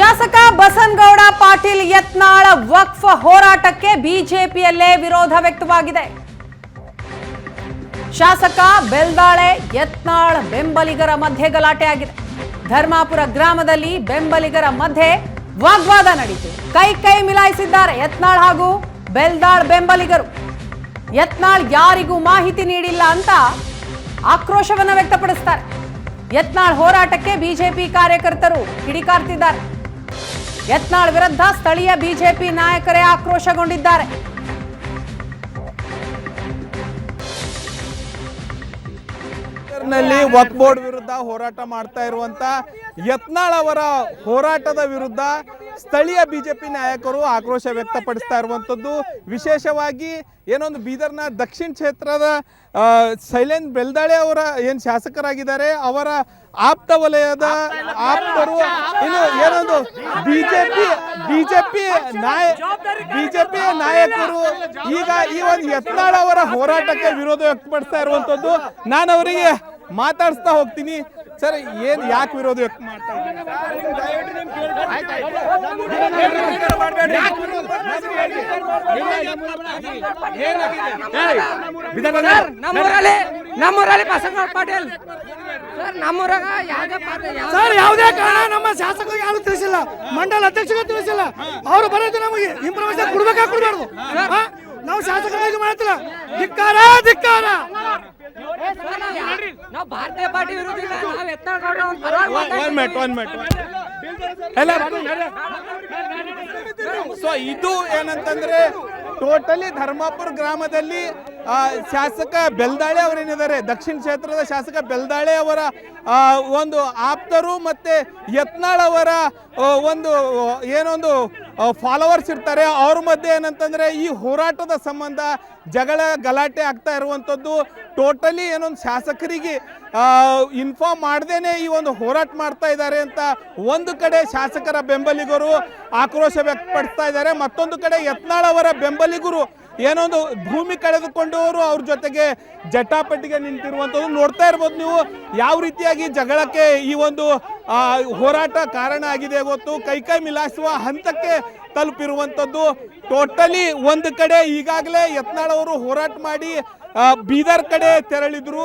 ಶಾಸಕ ಬಸನ್ಗೌಡ ಪಾಟೀಲ್ ಯತ್ನಾಳ ವಕ್ಫ್ ಹೋರಾಟಕ್ಕೆ ಬಿಜೆಪಿಯಲ್ಲೇ ವಿರೋಧ ವ್ಯಕ್ತವಾಗಿದೆ. ಶಾಸಕ ಬೆಲ್ದಾಳೆ ಯತ್ನಾಳ್ ಬೆಂಬಲಿಗರ ಮಧ್ಯೆ ಗಲಾಟೆ ಆಗಿದೆ. ಧರ್ಮಾಪುರ ಗ್ರಾಮದಲ್ಲಿ ಬೆಂಬಲಿಗರ ಮಧ್ಯೆ ವಾಗ್ವಾದ ನಡೀತು ಕೈ ಕೈ ಮಿಲಾಯಿಸಿದ್ದಾರೆ ಯತ್ನಾಳ್ ಹಾಗೂ ಬೆಲ್ದಾಳ್ ಬೆಂಬಲಿಗರು. ಯತ್ನಾಳ್ ಯಾರಿಗೂ ಮಾಹಿತಿ ನೀಡಿಲ್ಲ ಅಂತ ಆಕ್ರೋಶವನ್ನು ವ್ಯಕ್ತಪಡಿಸ್ತಾರೆ. ಯತ್ನಾಳ್ ಹೋರಾಟಕ್ಕೆ ಬಿಜೆಪಿ ಕಾರ್ಯಕರ್ತರು ಕಿಡಿಕಾರ್ತಿದ್ದಾರೆ. ಯತ್ನಾಳ್ ವಿರುದ್ಧ ಸ್ಥಳೀಯ ಬಿಜೆಪಿ ನಾಯಕರೇ ಆಕ್ರೋಶಗೊಂಡಿದ್ದಾರೆ. ವಕ್ ಹೋರಾಟ ಮಾಡ್ತಾ ಇರುವಂತ ಯತ್ನಾಳ್ ಅವರ ಹೋರಾಟದ ವಿರುದ್ಧ ಸ್ಥಳೀಯ ಬಿಜೆಪಿ ನಾಯಕರು ಆಕ್ರೋಶ ವ್ಯಕ್ತಪಡಿಸ್ತಾ ಇರುವಂಥದ್ದು ವಿಶೇಷವಾಗಿ ಏನೊಂದು ಬೀದರ್ನ ದಕ್ಷಿಣ ಕ್ಷೇತ್ರದ ಶೈಲೇನ್ ಬೆಲ್ದಾಳೆ ಅವರ ಏನು ಶಾಸಕರಾಗಿದ್ದಾರೆ, ಅವರ ಆಪ್ತ ವಲಯದ ಆಪ್ತರು, ಇನ್ನು ಏನೊಂದು ಬಿಜೆಪಿ ಬಿಜೆಪಿ ನಾಯ, ಬಿಜೆಪಿ ನಾಯಕರು ಈಗ ಈ ಒಂದು ಯತ್ನಾಳ್ ಅವರ ಹೋರಾಟಕ್ಕೆ ವಿರೋಧ ವ್ಯಕ್ತಪಡಿಸ್ತಾ ಇರುವಂಥದ್ದು ನಾನು ಅವರಿಗೆ ಮಾತಾಡಿಸ್ತಾ ಹೋಗ್ತೀನಿ. ಸರ್ ಏನು ಯಾಕೆ ವಿರೋಧ ವ್ಯಕ್ತ ಮಾಡ್ತಾ ಸರ್ ನಮ್ಮೂರಲ್ಲಿ ನಮ್ಮೂರಲ್ಲಿ ಬಸವರಾಜ ಪಾಟೀಲ್. ಸರ್ ನಮ್ಮೂರಾಗ ಯಾವ್ದೇ ಸರ್ ಯಾವುದೇ ಕಾರಣ ನಮ್ಮ ಶಾಸಕರು ಯಾರು ತಿಳಿಸಿಲ್ಲ. ಮಂಡಲ ಅಧ್ಯಕ್ಷರು ತಿಳಿಸಿಲ್ಲ. ಅವರು ಬರೋದು ನಮಗೆ ಇನ್ಫಾರ್ಮೇಶನ್ ಕೊಡ್ಬೇಕಾ ಕೊಡಬಾರ್ದು? ನಾವು ಶಾಸಕರಾಗಿ ಮಾಡ್ತಿಲ್ಲ ಧಿಕ್ಕಾರ ಧಿಕ್ಕಾರ. ನಾವ್ ಭಾರತೀಯ ಪಾರ್ಟಿ ನಾವ್ one minute one minute so ಇದು ಏನಂತಂದ್ರೆ ಟೋಟಲಿ ಧರ್ಮಾಪುರ ಗ್ರಾಮದಲ್ಲಿ ಆ, ಶಾಸಕ ಬೆಲ್ದಾಳೆ ಅವರೇನಿದ್ದಾರೆ ದಕ್ಷಿಣ ಕ್ಷೇತ್ರದ ಶಾಸಕ ಬೆಲ್ದಾಳೆ ಅವರ ಆ, ಒಂದು ಆಪ್ತರು ಮತ್ತೆ ಯತ್ನಾಳ್ ಅವರ ಒಂದು ಏನೊಂದು ಫಾಲೋವರ್ಸ್ ಇರ್ತಾರೆ. ಅವ್ರ ಮಧ್ಯೆ ಏನಂತಂದ್ರೆ ಈ ಹೋರಾಟದ ಸಂಬಂಧ ಜಗಳ, ಗಲಾಟೆ ಆಗ್ತಾ ಇರುವಂಥದ್ದು ಟೋಟಲಿ ಏನೊಂದು ಶಾಸಕರಿಗೆ ಇನ್ಫಾರ್ಮ್ ಮಾಡ್ದೇನೆ ಈ ಒಂದು ಹೋರಾಟ ಮಾಡ್ತಾ ಇದ್ದಾರೆ ಅಂತ ಒಂದು ಕಡೆ ಶಾಸಕರ ಬೆಂಬಲಿಗರು ಆಕ್ರೋಶ ವ್ಯಕ್ತಪಡಿಸ್ತಾ ಇದ್ದಾರೆ. ಮತ್ತೊಂದು ಕಡೆ ಯತ್ನಾಳ್ ಅವರ ಬೆಂಬಲಿಗರು ಏನೊಂದು ಭೂಮಿ ಕಳೆದುಕೊಂಡವರು ಅವ್ರ ಜೊತೆಗೆ ಜಟಾಪಟಿಗೆ ನಿಂತಿರುವಂಥದ್ದು ನೋಡ್ತಾ ಇರ್ಬೋದು ನೀವು. ಯಾವ ರೀತಿಯಾಗಿ ಜಗಳಕ್ಕೆ ಈ ಒಂದು ಹೋರಾಟ ಕಾರಣ ಆಗಿದೆ ಗೊತ್ತು. ಕೈ ಕೈ ಮಿಲಾಯಿಸುವ ಹಂತಕ್ಕೆ ತಲುಪಿರುವಂಥದ್ದು. ಟೋಟಲಿ ಒಂದು ಕಡೆ ಈಗಾಗಲೇ ಯತ್ನಾಳ್ ಅವರು ಹೋರಾಟ ಮಾಡಿ ಬೀದರ್ ಕಡೆ ತೆರಳಿದ್ರು.